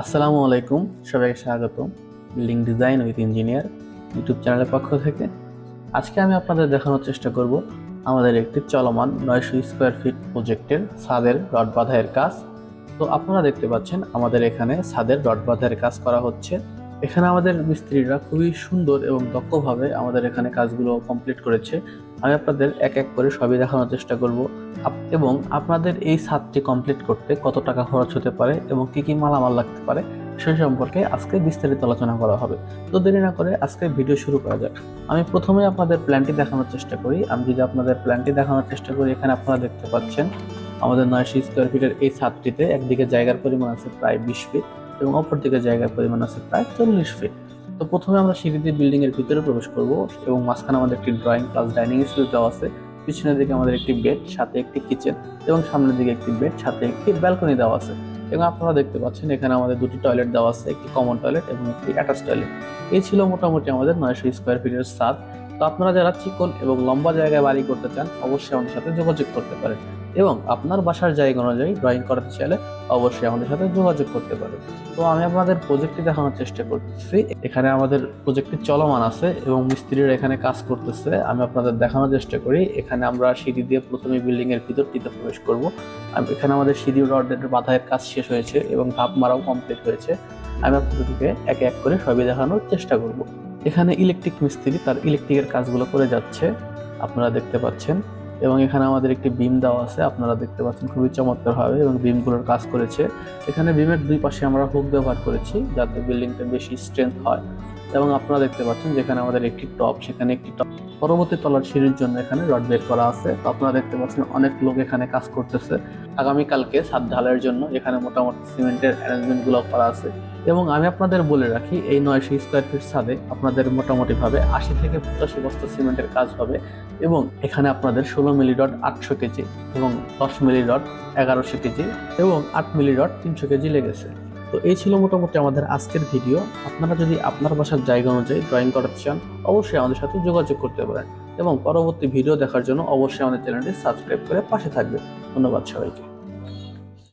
আসসালামু আলাইকুম, সবাইকে স্বাগত building design with engineer YouTube চ্যানেলের পক্ষ থেকে। আজকে আমি আপনাদের দেখানোর চেষ্টা করব আমাদের একটি চলমান নয়শো স্কোয়ার ফিট প্রজেক্টের ছাদের রড বাঁধাইয়ের কাজ। তো আপনারা দেখতে পাচ্ছেন আমাদের এখানে ছাদের রড বাঁধাইয়ের কাজ করা হচ্ছে। এখানে আমাদের মিস্ত্রিরা খুবই সুন্দর এবং দক্ষভাবে আমাদের এখানে কাজগুলো কমপ্লিট করেছে। আমি আপনাদের এক এক করে সবই দেখানোর চেষ্টা করব। এবং আপনাদের এই ছাদটি কমপ্লিট করতে কত টাকা খরচ হতে পারে এবং কি কি মালামাল লাগতে পারে সে সম্পর্কে আজকে বিস্তারিত আলোচনা করা হবে। তো দেরি না করে আজকে ভিডিও শুরু করা যাক। আমি প্রথমে আপনাদের প্ল্যানটি দেখানোর চেষ্টা করি। আমি যদি আপনাদের প্ল্যানটি দেখানোর চেষ্টা করি, এখানে আপনারা দেখতে পাচ্ছেন আমাদের নয়শো স্কোয়ার ফিটের এই ছাদটিতে একদিকে জায়গার পরিমাণ আছে প্রায় বিশ ফিট এবং অপর দিকে জায়গার পরিমাণ আছে প্রায় চল্লিশ ফিট তো প্রথমে আমরা সিঁড়ি দিয়ে বিল্ডিং এর ভিতরে প্রবেশ করব এবং মাঝখানে আমাদের একটি ড্রয়িং প্লাস ডাইনিং স্পেস দেওয়া আছে। পিছনের দিকে আমাদের একটি বেড সাথে একটি কিচেন এবং সামনের দিকে একটি বেড সাথে একটি ব্যালকনি দেওয়া আছে। এবং আপনারা দেখতে পাচ্ছেন এখানে আমাদের দুটি টয়লেট দেওয়া আছে, একটি কমন টয়লেট এবং একটি অ্যাটাচ টয়লেট এই ছিল মোটামুটি আমাদের নয়শো স্কোয়ার ফিটের ছাদ তো আপনারা যারা চিকন এবং লম্বা জায়গায় বাড়ি করতে চান, অবশ্যই আমাদের সাথে যোগাযোগ করতে পারেন। এবং আপনার বাসার জায়গা অনুযায়ী ড্রয়িং করাতে চাইলে অবশ্যই আমাদের সাথে যোগাযোগ করতে পারেন। তো আমি আপনাদের প্রজেক্টটি দেখানোর চেষ্টা করছি এখানে আমাদের প্রজেক্টটি চলমান আছে এবং মিস্ত্রিরা এখানে কাজ করতেছে। আমি আপনাদের দেখানোর চেষ্টা করি। এখানে আমরা সিঁড়ি দিয়ে প্রথমে বিল্ডিং এর ভিতরটিতে প্রবেশ করব। এখানে আমাদের সিঁড়ি রডের বাধায়ের কাজ শেষ হয়েছে এবং ধাপ মারাও কমপ্লিট হয়েছে। আমি আপনাদেরকে এক এক করে সবই দেখানোর চেষ্টা করব। এখানে ইলেকট্রিক মিস্ত্রি তার ইলেকট্রিকের কাজগুলো করে যাচ্ছে। আপনারা দেখতে পাচ্ছেন। এবং এখানে আমাদের একটি বিম দেওয়া আছে, আপনারা দেখতে পাচ্ছেন খুবই চমৎকার চমৎকারভাবে এবং বিমগুলোর কাজ করেছে। এখানে বিমের দুই পাশে আমরা হুক ব্যবহার করেছি, যাতে বিল্ডিংটা বেশি স্ট্রেংথ হয়। এবং আপনারা দেখতে পাচ্ছেন যেখানে আমাদের একটি টপ, সেখানে একটি টপ। পরবর্তী তলার সিঁড়ির জন্য এখানে রড বের করা আছে। তো আপনারা দেখতে পাচ্ছেন অনেক লোক এখানে কাজ করতেছে। আগামীকালকে ছাদ ঢালাইয়ের জন্য এখানে মোটামুটি সিমেন্টের অ্যারেঞ্জমেন্টগুলো করা আছে। এবং আমি আপনাদের বলে রাখি, এই নয়শো স্কোয়ার ফিট ছাদে আপনাদের মোটামুটিভাবে আশি থেকে পঁচাশি বস্তা সিমেন্টের কাজ হবে। এবং এখানে আপনাদের ষোলো মিলি রড, আটশো কেজি এবং দশ মিলি রড, এগারোশো কেজি এবং আট মিলি রড, তিনশো কেজি লেগেছে। তো এই ছিল মোটামুটি আমাদের আজকের ভিডিও। আপনারা যদি আপনার বাসার জায়গা অনুযায়ী ড্রয়িং করাতে চান, অবশ্যই আমাদের সাথে যোগাযোগ করতে পারেন। এবং পরবর্তী ভিডিও দেখার জন্য অবশ্যই আমাদের চ্যানেলটি সাবস্ক্রাইব করে পাশে থাকবে। ধন্যবাদ সবাইকে।